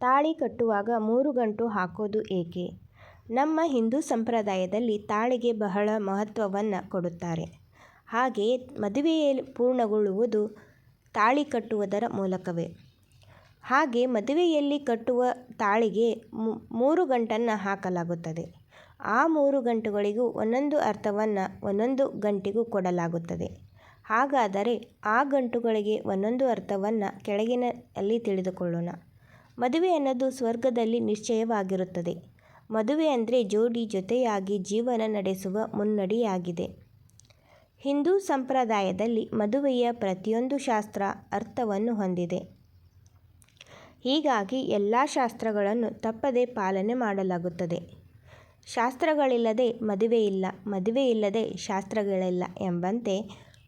ತಾಳಿ ಕಟ್ಟುವಾಗ ಮೂರು ಗಂಟು ಹಾಕೋದು ಏಕೆ? ನಮ್ಮ ಹಿಂದೂ ಸಂಪ್ರದಾಯದಲ್ಲಿ ತಾಳಿಗೆ ಬಹಳ ಮಹತ್ವವನ್ನು ಕೊಡುತ್ತಾರೆ. ಹಾಗೆ ಮದುವೆ ಪೂರ್ಣಗೊಳ್ಳುವುದು ತಾಳಿ ಕಟ್ಟುವುದರ ಮೂಲಕವೇ. ಹಾಗೆ ಮದುವೆಯಲ್ಲಿ ಕಟ್ಟುವ ತಾಳಿಗೆ ಮೂರು ಗಂಟನ್ನು ಹಾಕಲಾಗುತ್ತದೆ. ಆ ಮೂರು ಗಂಟುಗಳಿಗೂ ಒಂದೊಂದು ಅರ್ಥವನ್ನು ಒಂದೊಂದು ಗಂಟಿಗೂ ಕೊಡಲಾಗುತ್ತದೆ. ಹಾಗಾದರೆ ಆ ಗಂಟುಗಳಿಗೆ ಒಂದೊಂದು ಅರ್ಥವನ್ನು ಕೆಳಗಿನಲ್ಲಿ ತಿಳಿದುಕೊಳ್ಳೋಣ. ಮದುವೆ ಅನ್ನೋದು ಸ್ವರ್ಗದಲ್ಲಿ ನಿಶ್ಚಯವಾಗಿರುತ್ತದೆ. ಮದುವೆ ಅಂದರೆ ಜೋಡಿ ಜೊತೆಯಾಗಿ ಜೀವನ ನಡೆಸುವ ಮುನ್ನಡಿಯಾಗಿದೆ. ಹಿಂದೂ ಸಂಪ್ರದಾಯದಲ್ಲಿ ಮದುವೆಯ ಪ್ರತಿಯೊಂದು ಶಾಸ್ತ್ರ ಅರ್ಥವನ್ನು ಹೊಂದಿದೆ. ಹೀಗಾಗಿ ಎಲ್ಲ ಶಾಸ್ತ್ರಗಳನ್ನು ತಪ್ಪದೆ ಪಾಲನೆ ಮಾಡಲಾಗುತ್ತದೆ. ಶಾಸ್ತ್ರಗಳಿಲ್ಲದೆ ಮದುವೆ ಇಲ್ಲ, ಮದುವೆ ಇಲ್ಲದೆ ಶಾಸ್ತ್ರಗಳಿಲ್ಲ ಎಂಬಂತೆ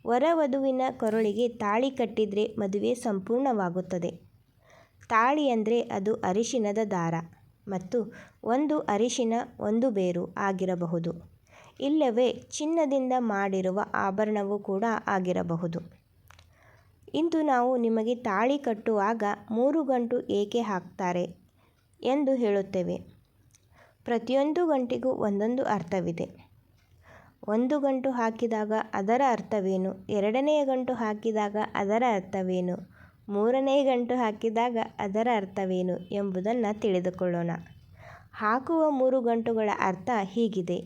ವರ ವಧುವಿನ ಕೊರಳಿಗೆ ತಾಳಿ ಕಟ್ಟಿದರೆ ಮದುವೆ ಸಂಪೂರ್ಣವಾಗುತ್ತದೆ. ತಾಳಿ ಅಂದರೆ ಅದು ಅರಿಶಿನದ ದಾರ ಮತ್ತು ಒಂದು ಅರಿಶಿನ ಒಂದು ಬೇರು ಆಗಿರಬಹುದು. ಇಲ್ಲವೇ ಚಿನ್ನದಿಂದ ಮಾಡಿರುವ ಆಭರಣವೂ ಕೂಡ ಆಗಿರಬಹುದು. ಇಂದು ನಾವು ನಿಮಗೆ ತಾಳಿ ಕಟ್ಟುವಾಗ ಮೂರು ಗಂಟು ಏಕೆ ಹಾಕ್ತಾರೆ ಎಂದು ಹೇಳುತ್ತೇವೆ. ಪ್ರತಿಯೊಂದು ಗಂಟಿಗೂ ಒಂದೊಂದು ಅರ್ಥವಿದೆ. ಒಂದು ಗಂಟು ಹಾಕಿದಾಗ ಅದರ ಅರ್ಥವೇನು? ಎರಡನೆಯ ಗಂಟು ಹಾಕಿದಾಗ ಅದರ ಅರ್ಥವೇನು? ಮೂರನೇ ಗಂಟು ಹಾಕಿದಾಗ ಅದರ ಅರ್ಥವೇನು ಎಂಬುದನ್ನು ತಿಳಿದುಕೊಳ್ಳೋಣ. ಹಾಕುವ ಮೂರು ಗಂಟುಗಳ ಅರ್ಥ ಹೀಗಿದೆ.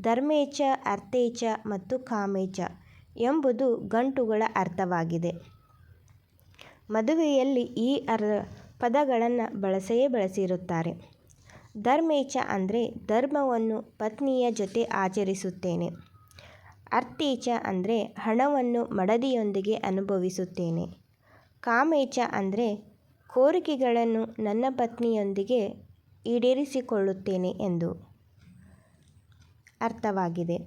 ಧರ್ಮೇಚ, ಅರ್ಥೇಚ ಮತ್ತು ಕಾಮೇಚ ಎಂಬುದು ಗಂಟುಗಳ ಅರ್ಥವಾಗಿದೆ. ಮದುವೆಯಲ್ಲಿ ಈ ಅರ್ ಪದಗಳನ್ನು ಬಳಸೆಯೇ ಬಳಸಿರುತ್ತಾರೆ. ಧರ್ಮೇಚ ಅಂದರೆ ಧರ್ಮವನ್ನು ಪತ್ನಿಯ ಜೊತೆ ಆಚರಿಸುತ್ತೇನೆ. ಅರ್ಥೇಚ ಅಂದರೆ ಹಣವನ್ನು ಮಡದಿಯೊಂದಿಗೆ ಅನುಭವಿಸುತ್ತೇನೆ. ಕಾಮೇಚ ಅಂದರೆ ಕೋರಿಕೆಗಳನ್ನು ನನ್ನ ಪತ್ನಿಯೊಂದಿಗೆ ಈಡೇರಿಸಿಕೊಳ್ಳುತ್ತೇನೆ ಎಂದು ಅರ್ಥವಾಗಿದೆ.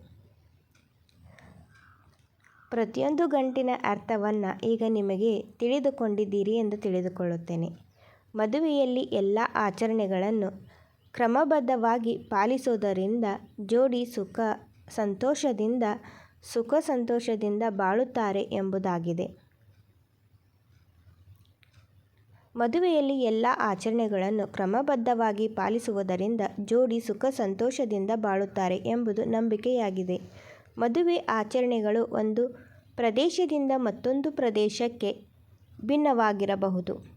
ಪ್ರತಿಯೊಂದು ಗಂಟಿನ ಅರ್ಥವನ್ನು ಈಗ ನಿಮಗೆ ತಿಳಿದುಕೊಂಡಿದ್ದೀರಿ ಎಂದು ತಿಳಿದುಕೊಳ್ಳುತ್ತೇನೆ. ಮದುವೆಯಲ್ಲಿ ಎಲ್ಲ ಆಚರಣೆಗಳನ್ನು ಕ್ರಮಬದ್ಧವಾಗಿ ಪಾಲಿಸುವುದರಿಂದ ಜೋಡಿ ಸುಖ, ಸಂತೋಷದಿಂದ ಸುಖ ಸಂತೋಷದಿಂದ ಬಾಳುತ್ತಾರೆ ಎಂಬುದಾಗಿದೆ. ಮದುವೆಯಲ್ಲಿ ಎಲ್ಲ ಆಚರಣೆಗಳನ್ನು ಕ್ರಮಬದ್ಧವಾಗಿ ಪಾಲಿಸುವುದರಿಂದ ಜೋಡಿ ಸುಖ ಸಂತೋಷದಿಂದ ಬಾಳುತ್ತಾರೆ ಎಂಬುದು ನಂಬಿಕೆಯಾಗಿದೆ. ಮದುವೆ ಆಚರಣೆಗಳು ಒಂದು ಪ್ರದೇಶದಿಂದ ಮತ್ತೊಂದು ಪ್ರದೇಶಕ್ಕೆ ಭಿನ್ನವಾಗಿರಬಹುದು.